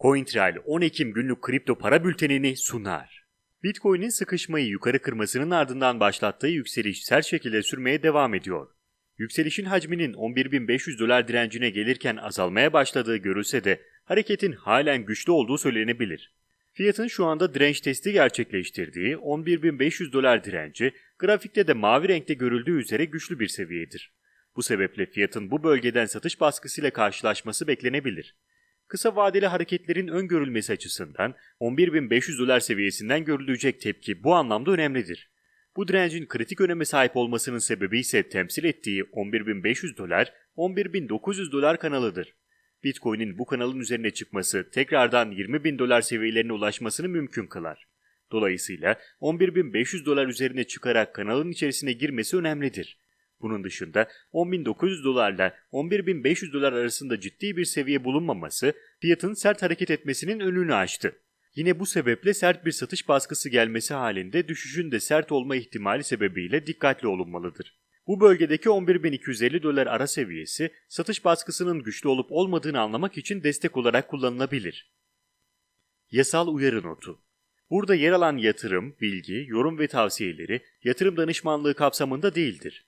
CoinTrail 10 Ekim günlük kripto para bültenini sunar. Bitcoin'in sıkışmayı yukarı kırmasının ardından başlattığı yükseliş sert şekilde sürmeye devam ediyor. Yükselişin hacminin 11.500 dolar direncine gelirken azalmaya başladığı görülse de hareketin halen güçlü olduğu söylenebilir. Fiyatın şu anda direnç testi gerçekleştirdiği 11.500 dolar direnci grafikte de mavi renkte görüldüğü üzere güçlü bir seviyedir. Bu sebeple fiyatın bu bölgeden satış baskısıyla karşılaşması beklenebilir. Kısa vadeli hareketlerin öngörülmesi açısından 11.500 dolar seviyesinden görülecek tepki bu anlamda önemlidir. Bu direncin kritik öneme sahip olmasının sebebi ise temsil ettiği 11.500 dolar, 11.900 dolar kanalıdır. Bitcoin'in bu kanalın üzerine çıkması tekrardan 20.000 dolar seviyelerine ulaşmasını mümkün kılar. Dolayısıyla 11.500 dolar üzerine çıkarak kanalın içerisine girmesi önemlidir. Bunun dışında 10.900 dolarla 11.500 dolar arasında ciddi bir seviye bulunmaması fiyatın sert hareket etmesinin önünü açtı. Yine bu sebeple sert bir satış baskısı gelmesi halinde düşüşün de sert olma ihtimali sebebiyle dikkatli olunmalıdır. Bu bölgedeki 11.250 dolar ara seviyesi satış baskısının güçlü olup olmadığını anlamak için destek olarak kullanılabilir. Yasal uyarı notu Burada yer alan yatırım, bilgi, yorum ve tavsiyeleri yatırım danışmanlığı kapsamında değildir.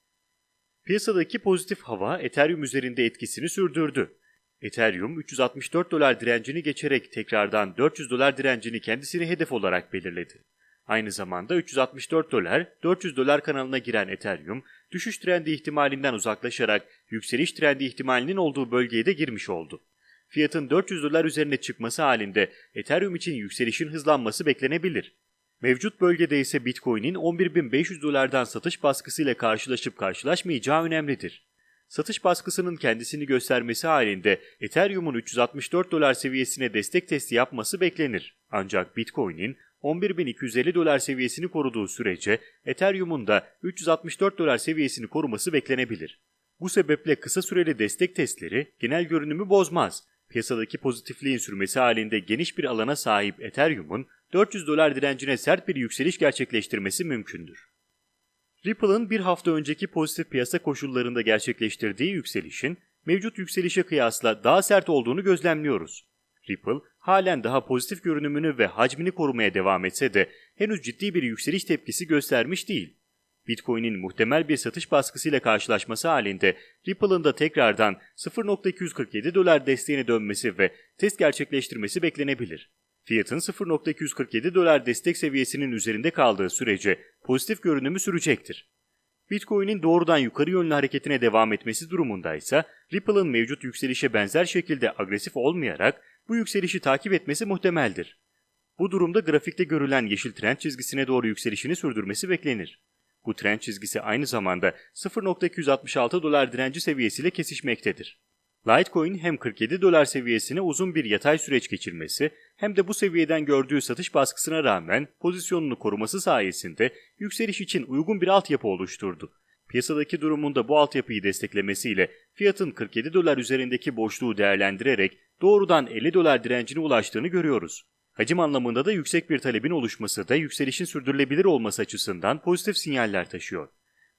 Piyasadaki pozitif hava Ethereum üzerinde etkisini sürdürdü. Ethereum 364 dolar direncini geçerek tekrardan 400 dolar direncini kendisine hedef olarak belirledi. Aynı zamanda 364 dolar, 400 dolar kanalına giren Ethereum, düşüş trendi ihtimalinden uzaklaşarak yükseliş trendi ihtimalinin olduğu bölgeye de girmiş oldu. Fiyatın 400 dolar üzerine çıkması halinde Ethereum için yükselişin hızlanması beklenebilir. Mevcut bölgede ise Bitcoin'in 11.500 dolardan satış baskısıyla karşılaşıp karşılaşmayacağı önemlidir. Satış baskısının kendisini göstermesi halinde Ethereum'un 364 dolar seviyesine destek testi yapması beklenir. Ancak Bitcoin'in 11.250 dolar seviyesini koruduğu sürece Ethereum'un da 364 dolar seviyesini koruması beklenebilir. Bu sebeple kısa süreli destek testleri genel görünümü bozmaz. Piyasadaki pozitifliğin sürmesi halinde geniş bir alana sahip Ethereum'un 400 dolar direncine sert bir yükseliş gerçekleştirmesi mümkündür. Ripple'ın bir hafta önceki pozitif piyasa koşullarında gerçekleştirdiği yükselişin mevcut yükselişe kıyasla daha sert olduğunu gözlemliyoruz. Ripple halen daha pozitif görünümünü ve hacmini korumaya devam etse de henüz ciddi bir yükseliş tepkisi göstermiş değil. Bitcoin'in muhtemel bir satış baskısıyla karşılaşması halinde Ripple'ın da tekrardan 0.247 dolar desteğine dönmesi ve test gerçekleştirmesi beklenebilir. Fiyatın 0.247 dolar destek seviyesinin üzerinde kaldığı sürece pozitif görünümü sürecektir. Bitcoin'in doğrudan yukarı yönlü hareketine devam etmesi durumunda ise Ripple'ın mevcut yükselişe benzer şekilde agresif olmayarak bu yükselişi takip etmesi muhtemeldir. Bu durumda grafikte görülen yeşil trend çizgisine doğru yükselişini sürdürmesi beklenir. Bu trend çizgisi aynı zamanda 0.266 dolar direnci seviyesiyle kesişmektedir. Litecoin hem 47 dolar seviyesine uzun bir yatay süreç geçirmesi hem de bu seviyeden gördüğü satış baskısına rağmen pozisyonunu koruması sayesinde yükseliş için uygun bir altyapı oluşturdu. Piyasadaki durumunda bu altyapıyı desteklemesiyle fiyatın 47 dolar üzerindeki boşluğu değerlendirerek doğrudan 50 dolar direncine ulaştığını görüyoruz. Hacim anlamında da yüksek bir talebin oluşması da yükselişin sürdürülebilir olması açısından pozitif sinyaller taşıyor.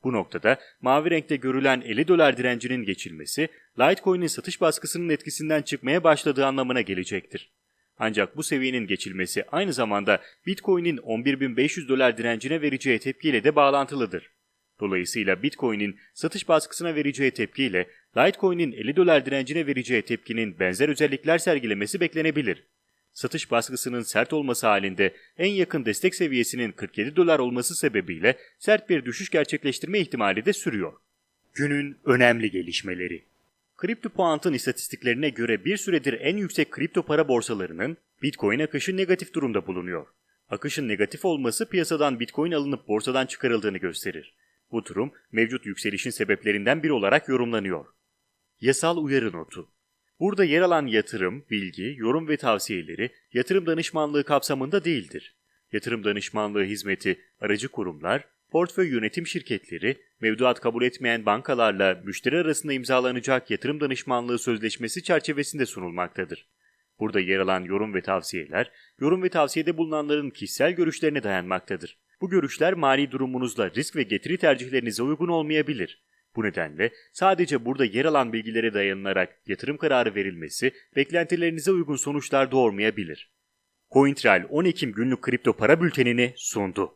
Bu noktada mavi renkte görülen 50 dolar direncinin geçilmesi, Litecoin'in satış baskısının etkisinden çıkmaya başladığı anlamına gelecektir. Ancak bu seviyenin geçilmesi aynı zamanda Bitcoin'in 11.500 dolar direncine vereceği tepkiyle de bağlantılıdır. Dolayısıyla Bitcoin'in satış baskısına vereceği tepkiyle Litecoin'in 50 dolar direncine vereceği tepkinin benzer özellikler sergilemesi beklenebilir. Satış baskısının sert olması halinde en yakın destek seviyesinin 47 dolar olması sebebiyle sert bir düşüş gerçekleştirme ihtimali de sürüyor. Günün önemli gelişmeleri CryptoPoint'ın istatistiklerine göre bir süredir en yüksek kripto para borsalarının Bitcoin akışı negatif durumda bulunuyor. Akışın negatif olması piyasadan Bitcoin alınıp borsadan çıkarıldığını gösterir. Bu durum mevcut yükselişin sebeplerinden biri olarak yorumlanıyor. Yasal uyarı notu Burada yer alan yatırım, bilgi, yorum ve tavsiyeleri yatırım danışmanlığı kapsamında değildir. Yatırım danışmanlığı hizmeti aracı kurumlar, portföy yönetim şirketleri, mevduat kabul etmeyen bankalarla müşteri arasında imzalanacak yatırım danışmanlığı sözleşmesi çerçevesinde sunulmaktadır. Burada yer alan yorum ve tavsiyeler, yorum ve tavsiyede bulunanların kişisel görüşlerine dayanmaktadır. Bu görüşler mali durumunuzla risk ve getiri tercihlerinize uygun olmayabilir. Bu nedenle sadece burada yer alan bilgilere dayanılarak yatırım kararı verilmesi beklentilerinize uygun sonuçlar doğurmayabilir. CoinTrail 10 Ekim günlük kripto para bültenini sundu.